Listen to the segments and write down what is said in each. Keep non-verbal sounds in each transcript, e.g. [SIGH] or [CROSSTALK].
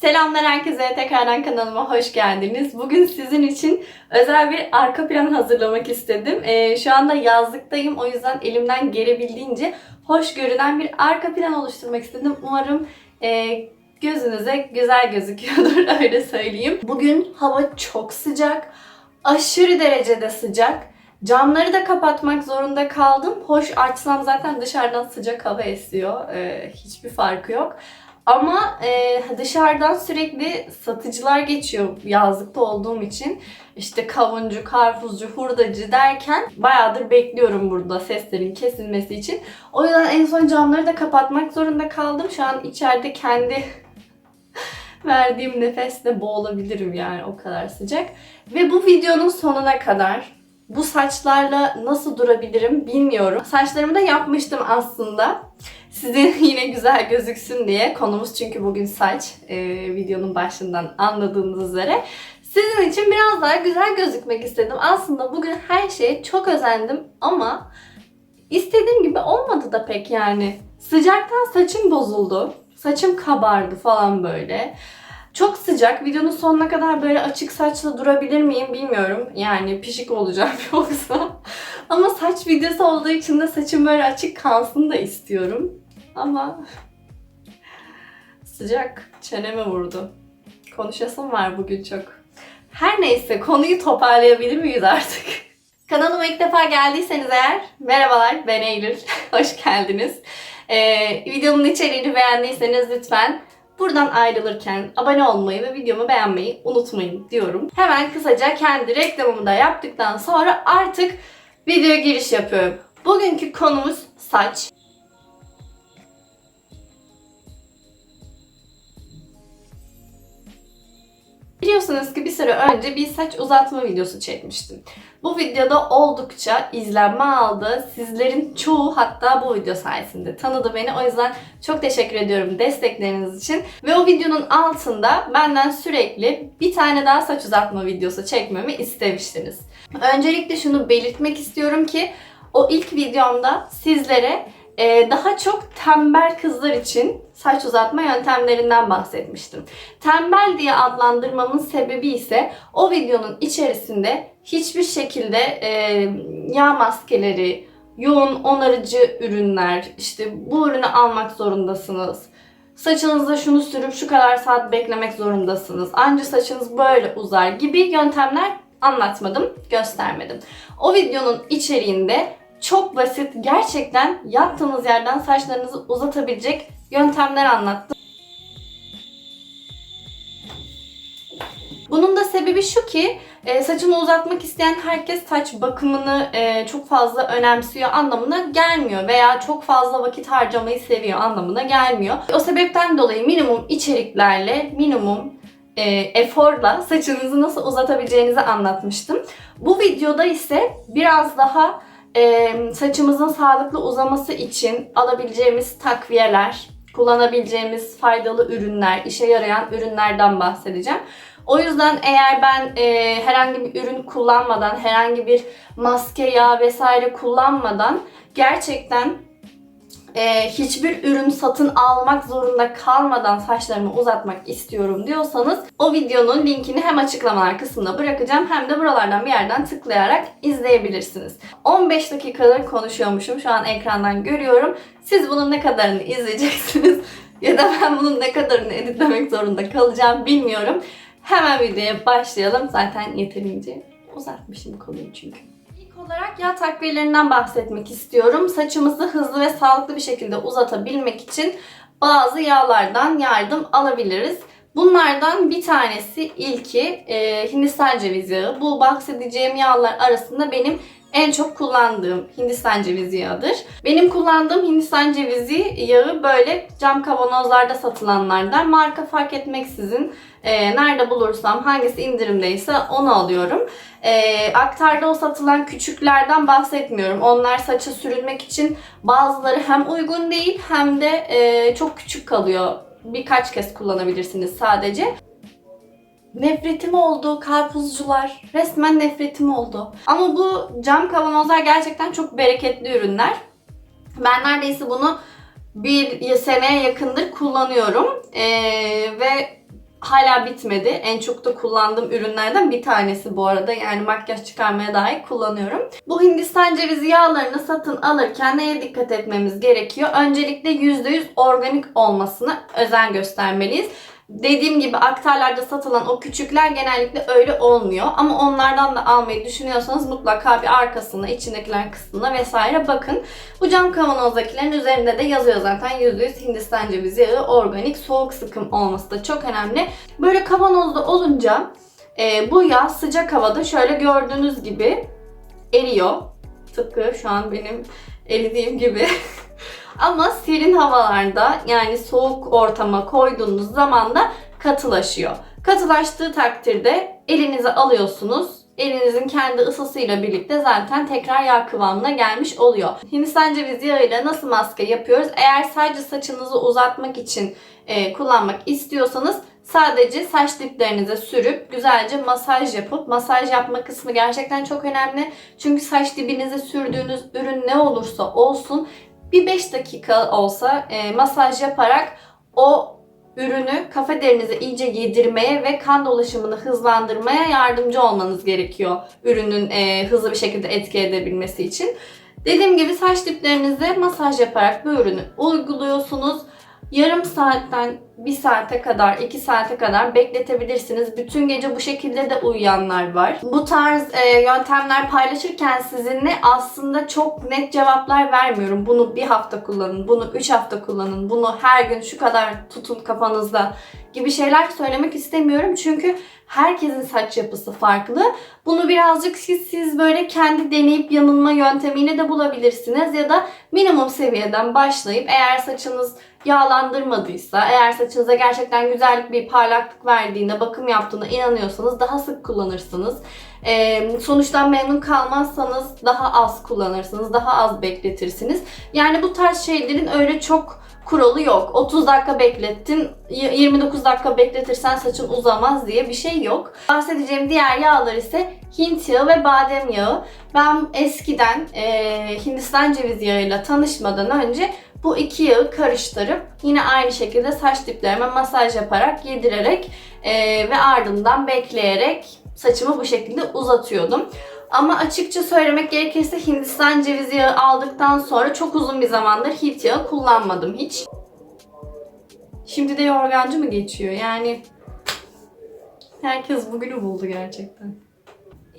Selamlar herkese. Tekrardan kanalıma hoş geldiniz. Bugün sizin için özel bir arka plan hazırlamak istedim. Ee, şu anda yazlıktayım. O yüzden elimden gelebildiğince hoş görünen bir arka plan oluşturmak istedim. Umarım e, gözünüze güzel gözüküyordur [LAUGHS] öyle söyleyeyim. Bugün hava çok sıcak. Aşırı derecede sıcak. Camları da kapatmak zorunda kaldım. Hoş açsam zaten dışarıdan sıcak hava esiyor. Ee, hiçbir farkı yok. Ama e, dışarıdan sürekli satıcılar geçiyor yazlıkta olduğum için. İşte kavuncu, karpuzcu, hurdacı derken bayağıdır bekliyorum burada seslerin kesilmesi için. O yüzden en son camları da kapatmak zorunda kaldım. Şu an içeride kendi [LAUGHS] verdiğim nefesle boğulabilirim yani o kadar sıcak. Ve bu videonun sonuna kadar bu saçlarla nasıl durabilirim bilmiyorum. Saçlarımı da yapmıştım aslında. Sizin [LAUGHS] yine güzel gözüksün diye. Konumuz çünkü bugün saç. Ee, videonun başından anladığınız üzere. Sizin için biraz daha güzel gözükmek istedim. Aslında bugün her şeye çok özendim ama istediğim gibi olmadı da pek yani. Sıcaktan saçım bozuldu. Saçım kabardı falan böyle. Çok sıcak. Videonun sonuna kadar böyle açık saçla durabilir miyim bilmiyorum. Yani pişik olacağım [LAUGHS] yoksa. Ama saç videosu olduğu için de saçım böyle açık kalsın da istiyorum. Ama sıcak çeneme vurdu. Konuşasım var bugün çok. Her neyse konuyu toparlayabilir miyiz artık? [LAUGHS] Kanalıma ilk defa geldiyseniz eğer merhabalar ben Eylül. [LAUGHS] Hoş geldiniz. Ee, videomun içeriğini beğendiyseniz lütfen Buradan ayrılırken abone olmayı ve videomu beğenmeyi unutmayın diyorum. Hemen kısaca kendi reklamımı da yaptıktan sonra artık videoya giriş yapıyorum. Bugünkü konumuz saç. Biliyorsunuz ki bir süre önce bir saç uzatma videosu çekmiştim. Bu videoda oldukça izlenme aldı. Sizlerin çoğu hatta bu video sayesinde tanıdı beni. O yüzden çok teşekkür ediyorum destekleriniz için. Ve o videonun altında benden sürekli bir tane daha saç uzatma videosu çekmemi istemiştiniz. Öncelikle şunu belirtmek istiyorum ki o ilk videomda sizlere daha çok tembel kızlar için saç uzatma yöntemlerinden bahsetmiştim. Tembel diye adlandırmamın sebebi ise o videonun içerisinde hiçbir şekilde e, yağ maskeleri, yoğun onarıcı ürünler, işte bu ürünü almak zorundasınız. Saçınızda şunu sürüp şu kadar saat beklemek zorundasınız. Anca saçınız böyle uzar gibi yöntemler anlatmadım, göstermedim. O videonun içeriğinde çok basit, gerçekten yattığınız yerden saçlarınızı uzatabilecek yöntemler anlattım. Bunun da sebebi şu ki e, saçını uzatmak isteyen herkes saç bakımını e, çok fazla önemsiyor anlamına gelmiyor veya çok fazla vakit harcamayı seviyor anlamına gelmiyor. O sebepten dolayı minimum içeriklerle, minimum e, eforla saçınızı nasıl uzatabileceğinizi anlatmıştım. Bu videoda ise biraz daha e, saçımızın sağlıklı uzaması için alabileceğimiz takviyeler, kullanabileceğimiz faydalı ürünler, işe yarayan ürünlerden bahsedeceğim. O yüzden eğer ben e, herhangi bir ürün kullanmadan, herhangi bir maske, yağ vesaire kullanmadan gerçekten e, hiçbir ürün satın almak zorunda kalmadan saçlarımı uzatmak istiyorum diyorsanız o videonun linkini hem açıklamalar kısmına bırakacağım hem de buralardan bir yerden tıklayarak izleyebilirsiniz. 15 dakikadır konuşuyormuşum. Şu an ekrandan görüyorum. Siz bunun ne kadarını izleyeceksiniz [LAUGHS] ya da ben bunun ne kadarını editlemek zorunda kalacağım bilmiyorum. Hemen videoya başlayalım. Zaten yeterince uzatmışım konuyu çünkü. Olarak yağ takviyelerinden bahsetmek istiyorum. Saçımızı hızlı ve sağlıklı bir şekilde uzatabilmek için bazı yağlardan yardım alabiliriz. Bunlardan bir tanesi ilki e, Hindistan cevizi yağı. Bu bahsedeceğim yağlar arasında benim en çok kullandığım Hindistan cevizi yağıdır. Benim kullandığım Hindistan cevizi yağı böyle cam kavanozlarda satılanlardan marka fark etmeksizin e, nerede bulursam hangisi indirimdeyse onu alıyorum. E, aktarda o satılan küçüklerden bahsetmiyorum. Onlar saça sürülmek için bazıları hem uygun değil hem de e, çok küçük kalıyor. Birkaç kez kullanabilirsiniz sadece. Nefretim oldu karpuzcular. Resmen nefretim oldu. Ama bu cam kavanozlar gerçekten çok bereketli ürünler. Ben neredeyse bunu bir seneye yakındır kullanıyorum. Ee, ve hala bitmedi. En çok da kullandığım ürünlerden bir tanesi bu arada. Yani makyaj çıkarmaya dair kullanıyorum. Bu Hindistan cevizi yağlarını satın alırken neye dikkat etmemiz gerekiyor? Öncelikle %100 organik olmasına özen göstermeliyiz. Dediğim gibi aktarlarda satılan o küçükler genellikle öyle olmuyor. Ama onlardan da almayı düşünüyorsanız mutlaka bir arkasına, içindekiler kısmına vesaire bakın. Bu cam kavanozdakilerin üzerinde de yazıyor zaten %100 Hindistan cevizi yağı organik soğuk sıkım olması da çok önemli. Böyle kavanozda olunca e, bu yağ sıcak havada şöyle gördüğünüz gibi eriyor. Tıpkı şu an benim eridiğim gibi. [LAUGHS] Ama serin havalarda yani soğuk ortama koyduğunuz zaman da katılaşıyor. Katılaştığı takdirde elinize alıyorsunuz. Elinizin kendi ısısıyla birlikte zaten tekrar yağ kıvamına gelmiş oluyor. Hindistan cevizi yağıyla nasıl maske yapıyoruz? Eğer sadece saçınızı uzatmak için e, kullanmak istiyorsanız sadece saç diplerinize sürüp güzelce masaj yapıp masaj yapma kısmı gerçekten çok önemli. Çünkü saç dibinize sürdüğünüz ürün ne olursa olsun bir 5 dakika olsa e, masaj yaparak o ürünü kafa derinize iyice yedirmeye ve kan dolaşımını hızlandırmaya yardımcı olmanız gerekiyor. Ürünün e, hızlı bir şekilde etki edebilmesi için. Dediğim gibi saç diplerinize masaj yaparak bu ürünü uyguluyorsunuz. Yarım saatten 1 saate kadar, 2 saate kadar bekletebilirsiniz. Bütün gece bu şekilde de uyuyanlar var. Bu tarz e, yöntemler paylaşırken sizinle aslında çok net cevaplar vermiyorum. Bunu bir hafta kullanın, bunu 3 hafta kullanın, bunu her gün şu kadar tutun kafanızda gibi şeyler söylemek istemiyorum. Çünkü herkesin saç yapısı farklı. Bunu birazcık siz, siz böyle kendi deneyip yanılma yöntemiyle de bulabilirsiniz. Ya da minimum seviyeden başlayıp eğer saçınız yağlandırmadıysa, eğer saçınıza gerçekten güzellik bir parlaklık verdiğine, bakım yaptığına inanıyorsanız daha sık kullanırsınız. Ee, sonuçtan memnun kalmazsanız daha az kullanırsınız, daha az bekletirsiniz. Yani bu tarz şeylerin öyle çok kuralı yok. 30 dakika beklettin, 29 dakika bekletirsen saçın uzamaz diye bir şey yok. Bahsedeceğim diğer yağlar ise Hint yağı ve badem yağı. Ben eskiden e, Hindistan cevizi yağıyla tanışmadan önce bu iki yağı karıştırıp yine aynı şekilde saç diplerime masaj yaparak, yedirerek e, ve ardından bekleyerek saçımı bu şekilde uzatıyordum. Ama açıkça söylemek gerekirse Hindistan cevizi yağı aldıktan sonra çok uzun bir zamandır Hint yağı kullanmadım hiç. Şimdi de yorgancı mı geçiyor? Yani herkes bugünü buldu gerçekten.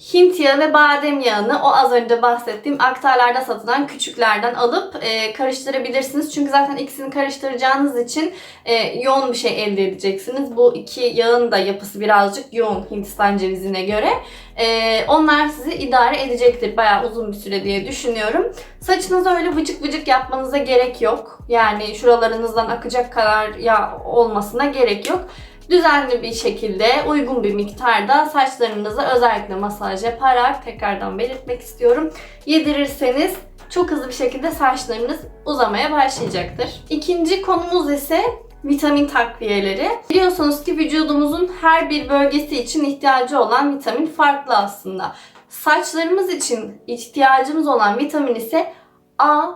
Hint yağı ve badem yağını o az önce bahsettiğim aktarlarda satılan küçüklerden alıp e, karıştırabilirsiniz. Çünkü zaten ikisini karıştıracağınız için e, yoğun bir şey elde edeceksiniz. Bu iki yağın da yapısı birazcık yoğun Hindistan cevizine göre. E, onlar sizi idare edecektir bayağı uzun bir süre diye düşünüyorum. Saçınızı öyle vıcık vıcık yapmanıza gerek yok. Yani şuralarınızdan akacak kadar yağ olmasına gerek yok düzenli bir şekilde uygun bir miktarda saçlarınıza özellikle masaj yaparak tekrardan belirtmek istiyorum. Yedirirseniz çok hızlı bir şekilde saçlarınız uzamaya başlayacaktır. İkinci konumuz ise vitamin takviyeleri. Biliyorsunuz ki vücudumuzun her bir bölgesi için ihtiyacı olan vitamin farklı aslında. Saçlarımız için ihtiyacımız olan vitamin ise A,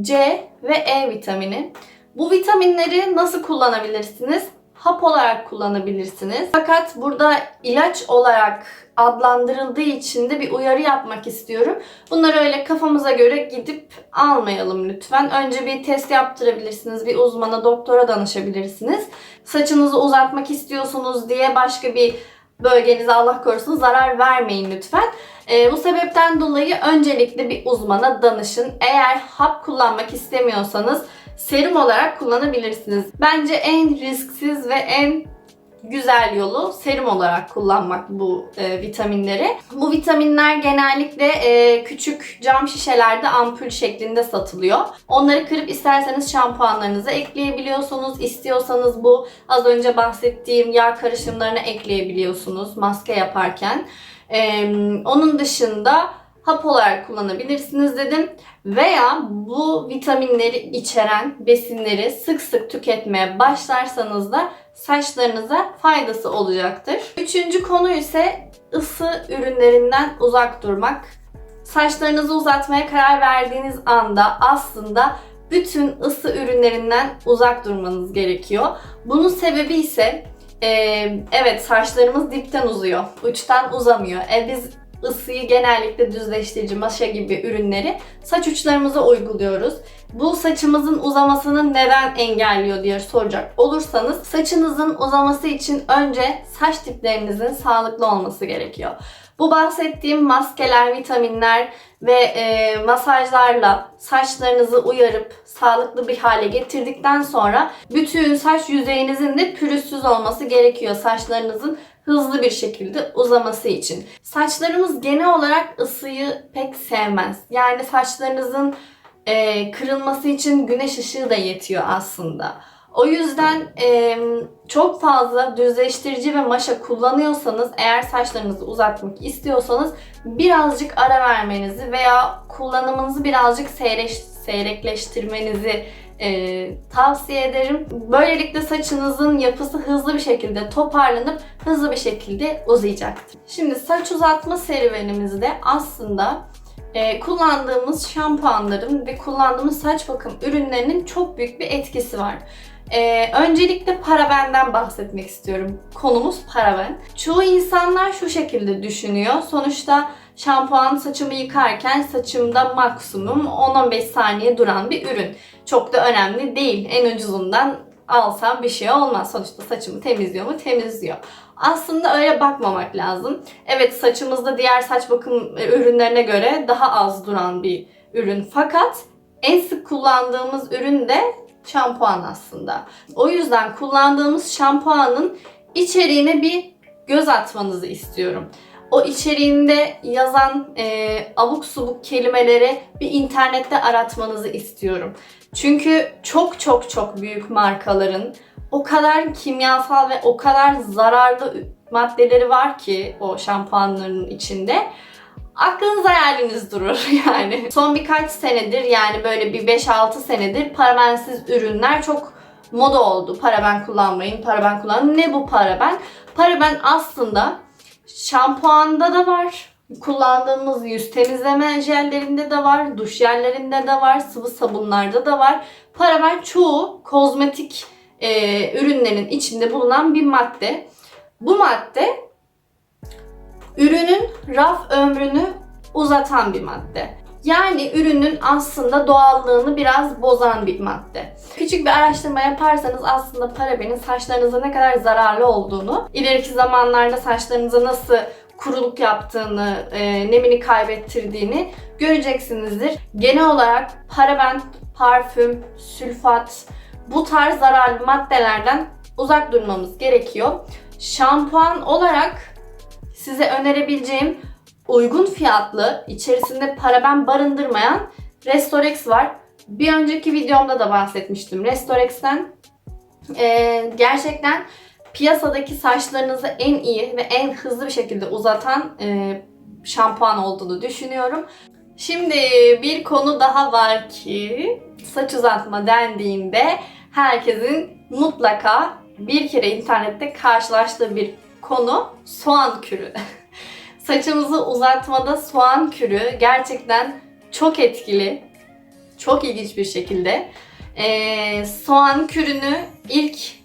C ve E vitamini. Bu vitaminleri nasıl kullanabilirsiniz? Hap olarak kullanabilirsiniz. Fakat burada ilaç olarak adlandırıldığı için de bir uyarı yapmak istiyorum. Bunları öyle kafamıza göre gidip almayalım lütfen. Önce bir test yaptırabilirsiniz. Bir uzmana, doktora danışabilirsiniz. Saçınızı uzatmak istiyorsunuz diye başka bir bölgenize Allah korusun zarar vermeyin lütfen. E, bu sebepten dolayı öncelikle bir uzmana danışın. Eğer hap kullanmak istemiyorsanız serum olarak kullanabilirsiniz. Bence en risksiz ve en güzel yolu serum olarak kullanmak bu e, vitaminleri. Bu vitaminler genellikle e, küçük cam şişelerde ampul şeklinde satılıyor. Onları kırıp isterseniz şampuanlarınıza ekleyebiliyorsunuz. İstiyorsanız bu az önce bahsettiğim yağ karışımlarına ekleyebiliyorsunuz maske yaparken. E, onun dışında hap olarak kullanabilirsiniz dedim. Veya bu vitaminleri içeren besinleri sık sık tüketmeye başlarsanız da saçlarınıza faydası olacaktır. Üçüncü konu ise ısı ürünlerinden uzak durmak. Saçlarınızı uzatmaya karar verdiğiniz anda aslında bütün ısı ürünlerinden uzak durmanız gerekiyor. Bunun sebebi ise e, evet saçlarımız dipten uzuyor, uçtan uzamıyor. E biz ısıyı genellikle düzleştirici, maşa gibi ürünleri saç uçlarımıza uyguluyoruz. Bu saçımızın uzamasını neden engelliyor diye soracak olursanız saçınızın uzaması için önce saç diplerinizin sağlıklı olması gerekiyor. Bu bahsettiğim maskeler, vitaminler ve e, masajlarla saçlarınızı uyarıp sağlıklı bir hale getirdikten sonra bütün saç yüzeyinizin de pürüzsüz olması gerekiyor saçlarınızın hızlı bir şekilde uzaması için. Saçlarımız genel olarak ısıyı pek sevmez. Yani saçlarınızın e, kırılması için güneş ışığı da yetiyor aslında. O yüzden e, çok fazla düzleştirici ve maşa kullanıyorsanız, eğer saçlarınızı uzatmak istiyorsanız birazcık ara vermenizi veya kullanımınızı birazcık seyreş, seyrekleştirmenizi e, tavsiye ederim. Böylelikle saçınızın yapısı hızlı bir şekilde toparlanıp hızlı bir şekilde uzayacaktır. Şimdi saç uzatma serüvenimizde aslında e, kullandığımız şampuanların ve kullandığımız saç bakım ürünlerinin çok büyük bir etkisi var. E, öncelikle parabenden bahsetmek istiyorum. Konumuz paraben. Çoğu insanlar şu şekilde düşünüyor. Sonuçta şampuan saçımı yıkarken saçımda maksimum 10-15 saniye duran bir ürün. Çok da önemli değil. En ucuzundan alsam bir şey olmaz. Sonuçta saçımı temizliyor mu? Temizliyor. Aslında öyle bakmamak lazım. Evet saçımızda diğer saç bakım ürünlerine göre daha az duran bir ürün. Fakat en sık kullandığımız ürün de şampuan aslında. O yüzden kullandığımız şampuanın içeriğine bir göz atmanızı istiyorum. O içeriğinde yazan e, abuk subuk kelimeleri bir internette aratmanızı istiyorum. Çünkü çok çok çok büyük markaların o kadar kimyasal ve o kadar zararlı maddeleri var ki o şampuanların içinde. Aklınız hayaliniz durur [LAUGHS] yani. Son birkaç senedir yani böyle bir 5-6 senedir parabensiz ürünler çok moda oldu. Paraben kullanmayın, paraben kullanın. Ne bu paraben? Paraben aslında şampuanda da var. Kullandığımız yüz temizleme jellerinde de var, duş jellerinde de var, sıvı sabunlarda da var. Paraben çoğu kozmetik e, ürünlerin içinde bulunan bir madde. Bu madde ürünün raf ömrünü uzatan bir madde. Yani ürünün aslında doğallığını biraz bozan bir madde. Küçük bir araştırma yaparsanız aslında parabenin saçlarınıza ne kadar zararlı olduğunu, ileriki zamanlarda saçlarınıza nasıl kuruluk yaptığını, e, nemini kaybettirdiğini göreceksinizdir. Genel olarak paraben, parfüm, sülfat bu tarz zararlı maddelerden uzak durmamız gerekiyor. Şampuan olarak size önerebileceğim uygun fiyatlı, içerisinde paraben barındırmayan Restorex var. Bir önceki videomda da bahsetmiştim Restorex'ten. Ee, gerçekten piyasadaki saçlarınızı en iyi ve en hızlı bir şekilde uzatan e, şampuan olduğunu düşünüyorum. Şimdi bir konu daha var ki saç uzatma dendiğinde herkesin mutlaka bir kere internette karşılaştığı bir konu soğan kürü. [LAUGHS] Saçımızı uzatmada soğan kürü gerçekten çok etkili. Çok ilginç bir şekilde. Ee, soğan kürünü ilk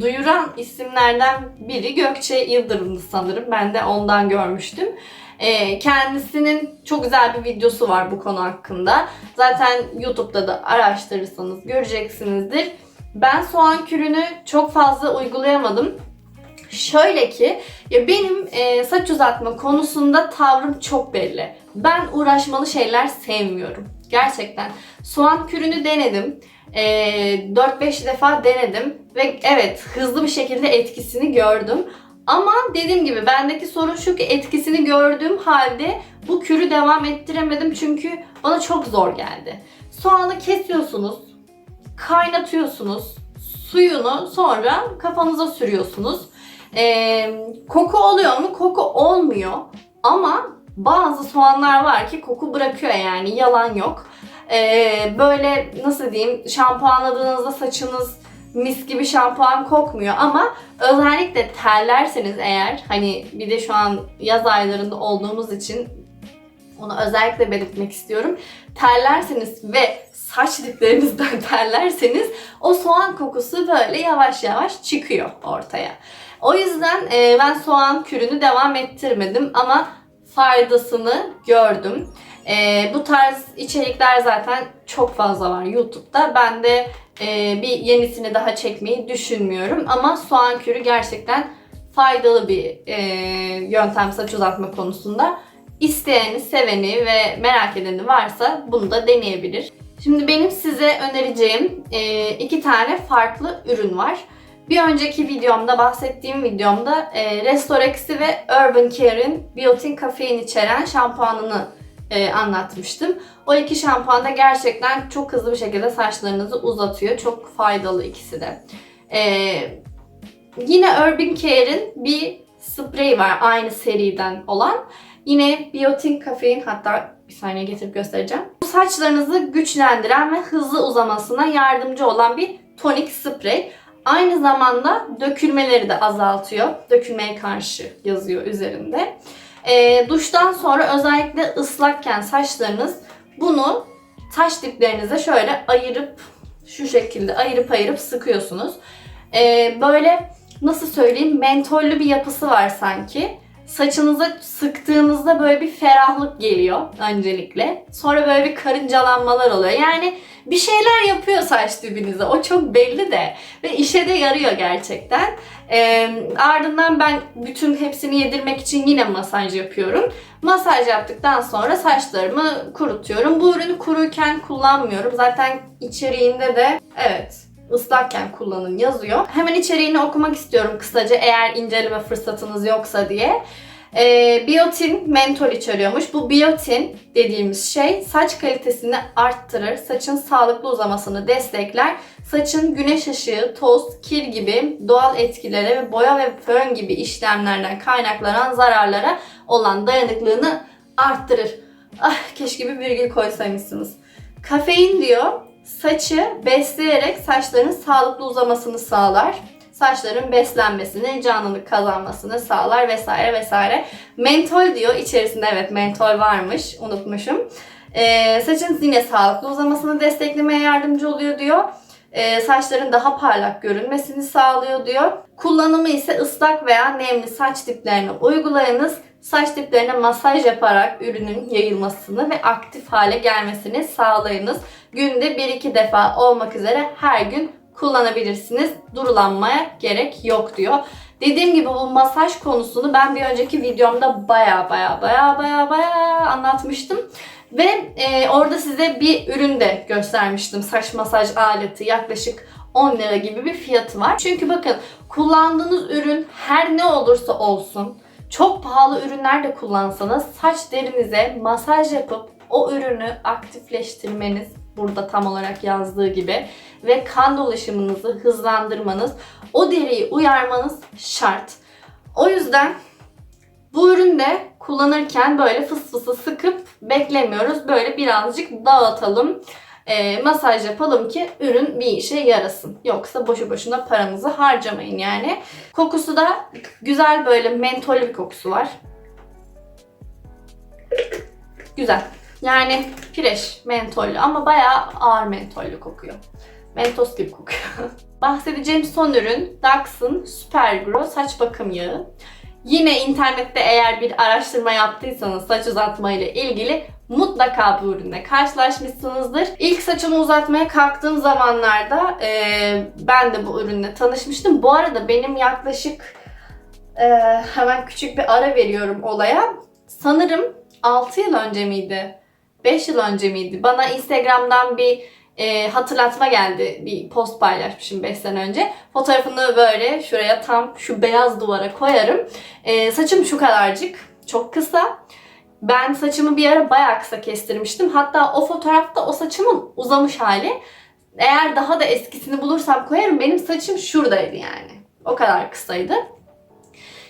duyuran isimlerden biri Gökçe Yıldırım'dı sanırım. Ben de ondan görmüştüm. Ee, kendisinin çok güzel bir videosu var bu konu hakkında. Zaten YouTube'da da araştırırsanız göreceksinizdir. Ben soğan kürünü çok fazla uygulayamadım. Şöyle ki ya benim e, saç uzatma konusunda tavrım çok belli. Ben uğraşmalı şeyler sevmiyorum. Gerçekten. Soğan kürünü denedim. E, 4-5 defa denedim ve evet hızlı bir şekilde etkisini gördüm. Ama dediğim gibi bendeki sorun şu ki etkisini gördüğüm halde bu kürü devam ettiremedim çünkü bana çok zor geldi. Soğanı kesiyorsunuz, kaynatıyorsunuz, suyunu sonra kafanıza sürüyorsunuz. Ee, koku oluyor mu? Koku olmuyor. Ama bazı soğanlar var ki koku bırakıyor yani yalan yok. Ee, böyle nasıl diyeyim şampuanladığınızda saçınız mis gibi şampuan kokmuyor ama özellikle terlerseniz eğer hani bir de şu an yaz aylarında olduğumuz için onu özellikle belirtmek istiyorum. Terlerseniz ve saç diplerinizden [LAUGHS] terlerseniz o soğan kokusu böyle yavaş yavaş çıkıyor ortaya. O yüzden e, ben soğan kürünü devam ettirmedim ama faydasını gördüm. E, bu tarz içerikler zaten çok fazla var YouTube'da. Ben de e, bir yenisini daha çekmeyi düşünmüyorum. Ama soğan kürü gerçekten faydalı bir e, yöntem saç uzatma konusunda. İsteyeni, seveni ve merak edeni varsa bunu da deneyebilir. Şimdi benim size önereceğim e, iki tane farklı ürün var. Bir önceki videomda, bahsettiğim videomda e, Restorex'i ve Urban Care'in biotin kafein içeren şampuanını e, anlatmıştım. O iki şampuan da gerçekten çok hızlı bir şekilde saçlarınızı uzatıyor. Çok faydalı ikisi de. E, yine Urban Care'in bir spreyi var aynı seriden olan. Yine biotin kafein hatta bir saniye getirip göstereceğim. Bu saçlarınızı güçlendiren ve hızlı uzamasına yardımcı olan bir tonik sprey. Aynı zamanda dökülmeleri de azaltıyor. Dökülmeye karşı yazıyor üzerinde. E, duştan sonra özellikle ıslakken saçlarınız bunu saç diplerinize şöyle ayırıp şu şekilde ayırıp ayırıp sıkıyorsunuz. E, böyle nasıl söyleyeyim mentollü bir yapısı var sanki. Saçınıza sıktığınızda böyle bir ferahlık geliyor öncelikle. Sonra böyle bir karıncalanmalar oluyor. Yani bir şeyler yapıyor saç dibinize. O çok belli de. Ve işe de yarıyor gerçekten. Ee, ardından ben bütün hepsini yedirmek için yine masaj yapıyorum. Masaj yaptıktan sonra saçlarımı kurutuyorum. Bu ürünü kuruyken kullanmıyorum. Zaten içeriğinde de evet ıslakken kullanın yazıyor. Hemen içeriğini okumak istiyorum kısaca eğer inceleme fırsatınız yoksa diye. Ee, biotin mentol içeriyormuş. Bu biotin dediğimiz şey saç kalitesini arttırır, saçın sağlıklı uzamasını destekler, saçın güneş ışığı, toz, kir gibi doğal etkilere ve boya ve fön gibi işlemlerden kaynaklanan zararlara olan dayanıklılığını arttırır. Ah keşke bir virgül koysaymışsınız. Kafein diyor saçı besleyerek saçların sağlıklı uzamasını sağlar. Saçların beslenmesini, canlılık kazanmasını sağlar vesaire vesaire. Mentol diyor içerisinde evet mentol varmış unutmuşum. Ee, saçın yine sağlıklı uzamasını desteklemeye yardımcı oluyor diyor. Ee, saçların daha parlak görünmesini sağlıyor diyor. Kullanımı ise ıslak veya nemli saç diplerine uygulayınız. Saç diplerine masaj yaparak ürünün yayılmasını ve aktif hale gelmesini sağlayınız. Günde 1-2 defa olmak üzere her gün kullanabilirsiniz. Durulanmaya gerek yok diyor. Dediğim gibi bu masaj konusunu ben bir önceki videomda baya baya baya baya baya anlatmıştım. Ve e, orada size bir ürün de göstermiştim. Saç masaj aleti yaklaşık 10 lira gibi bir fiyatı var. Çünkü bakın kullandığınız ürün her ne olursa olsun çok pahalı ürünler de kullansanız saç derinize masaj yapıp o ürünü aktifleştirmeniz burada tam olarak yazdığı gibi ve kan dolaşımınızı hızlandırmanız, o deriyi uyarmanız şart. O yüzden bu üründe kullanırken böyle fıs fısı sıkıp beklemiyoruz. Böyle birazcık dağıtalım, e, masaj yapalım ki ürün bir işe yarasın. Yoksa boşu boşuna paranızı harcamayın yani. Kokusu da güzel böyle mentollü bir kokusu var. Güzel. Yani fresh, mentollü ama bayağı ağır mentollü kokuyor. Mentos gibi kokuyor. [LAUGHS] Bahsedeceğim son ürün Dax'ın Super Grow saç bakım yağı. Yine internette eğer bir araştırma yaptıysanız saç uzatma ile ilgili mutlaka bu ürünle karşılaşmışsınızdır. İlk saçımı uzatmaya kalktığım zamanlarda e, ben de bu ürünle tanışmıştım. Bu arada benim yaklaşık e, hemen küçük bir ara veriyorum olaya. Sanırım 6 yıl önce miydi? 5 yıl önce miydi? Bana Instagram'dan bir e, hatırlatma geldi. Bir post paylaşmışım 5 sene önce. Fotoğrafını böyle şuraya tam şu beyaz duvara koyarım. E, saçım şu kadarcık. Çok kısa. Ben saçımı bir ara bayağı kısa kestirmiştim. Hatta o fotoğrafta o saçımın uzamış hali. Eğer daha da eskisini bulursam koyarım. Benim saçım şuradaydı yani. O kadar kısaydı.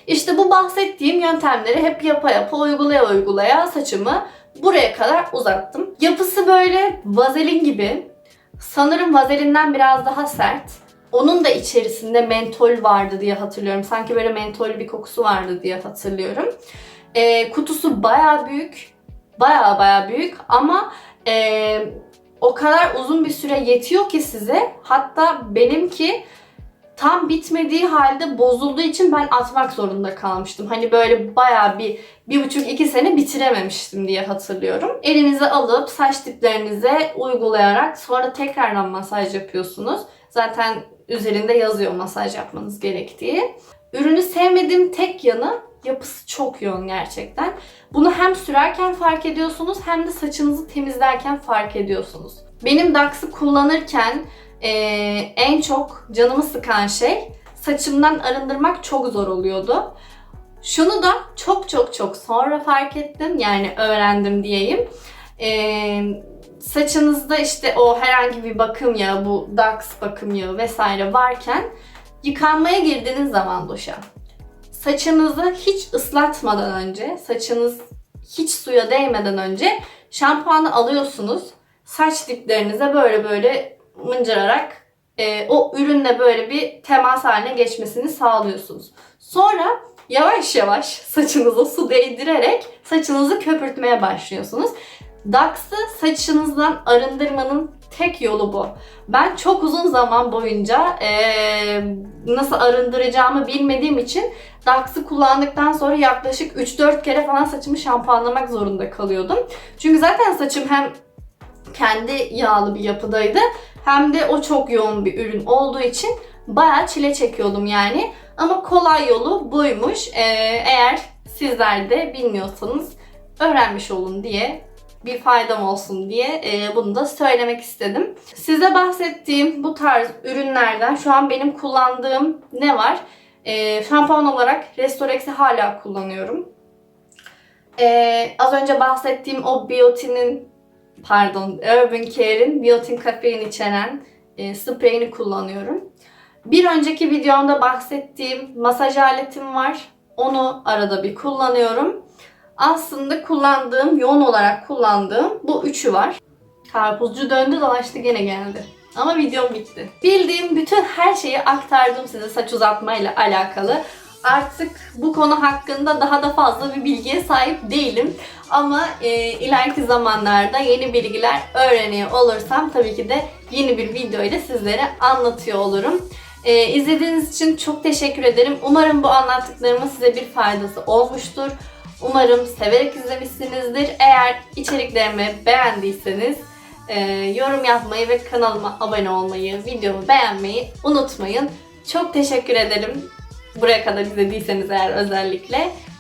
İşte bu bahsettiğim yöntemleri hep yapa yapa uygulaya uygulaya saçımı buraya kadar uzattım. Yapısı böyle vazelin gibi. Sanırım vazelinden biraz daha sert. Onun da içerisinde mentol vardı diye hatırlıyorum. Sanki böyle mentol bir kokusu vardı diye hatırlıyorum. Ee, kutusu baya büyük. Baya baya büyük ama e, o kadar uzun bir süre yetiyor ki size. Hatta benimki tam bitmediği halde bozulduğu için ben atmak zorunda kalmıştım. Hani böyle bayağı bir, bir buçuk iki sene bitirememiştim diye hatırlıyorum. Elinize alıp saç diplerinize uygulayarak sonra tekrardan masaj yapıyorsunuz. Zaten üzerinde yazıyor masaj yapmanız gerektiği. Ürünü sevmediğim tek yanı yapısı çok yoğun gerçekten. Bunu hem sürerken fark ediyorsunuz hem de saçınızı temizlerken fark ediyorsunuz. Benim Dax'ı kullanırken ee, en çok canımı sıkan şey saçımdan arındırmak çok zor oluyordu. Şunu da çok çok çok sonra fark ettim yani öğrendim diyeyim. Ee, saçınızda işte o herhangi bir bakım yağı, bu Dax bakım yağı vesaire varken yıkanmaya girdiğiniz zaman duşa saçınızı hiç ıslatmadan önce, saçınız hiç suya değmeden önce şampuanı alıyorsunuz. Saç diplerinize böyle böyle mıncırarak e, o ürünle böyle bir temas haline geçmesini sağlıyorsunuz. Sonra yavaş yavaş saçınıza su değdirerek saçınızı köpürtmeye başlıyorsunuz. Dax'ı saçınızdan arındırmanın tek yolu bu. Ben çok uzun zaman boyunca eee, nasıl arındıracağımı bilmediğim için Dax'ı kullandıktan sonra yaklaşık 3-4 kere falan saçımı şampuanlamak zorunda kalıyordum. Çünkü zaten saçım hem kendi yağlı bir yapıdaydı hem de o çok yoğun bir ürün olduğu için bayağı çile çekiyordum yani. Ama kolay yolu buymuş. Ee, eğer sizler de bilmiyorsanız öğrenmiş olun diye bir faydam olsun diye e, bunu da söylemek istedim. Size bahsettiğim bu tarz ürünlerden şu an benim kullandığım ne var? E, şampuan olarak Restorex'i hala kullanıyorum. E, az önce bahsettiğim o Biotin'in pardon Urban Care'in biotin kafein içeren e, spreyini kullanıyorum. Bir önceki videomda bahsettiğim masaj aletim var. Onu arada bir kullanıyorum. Aslında kullandığım, yoğun olarak kullandığım bu üçü var. Karpuzcu döndü dolaştı gene geldi. Ama videom bitti. Bildiğim bütün her şeyi aktardım size saç uzatmayla alakalı. Artık bu konu hakkında daha da fazla bir bilgiye sahip değilim. Ama e, ileriki zamanlarda yeni bilgiler öğreniyor olursam tabii ki de yeni bir video ile sizlere anlatıyor olurum. E, izlediğiniz için çok teşekkür ederim. Umarım bu anlattıklarımın size bir faydası olmuştur. Umarım severek izlemişsinizdir. Eğer içeriklerimi beğendiyseniz e, yorum yapmayı ve kanalıma abone olmayı, videomu beğenmeyi unutmayın. Çok teşekkür ederim. Buraya kadar izlediyseniz eğer özellikle.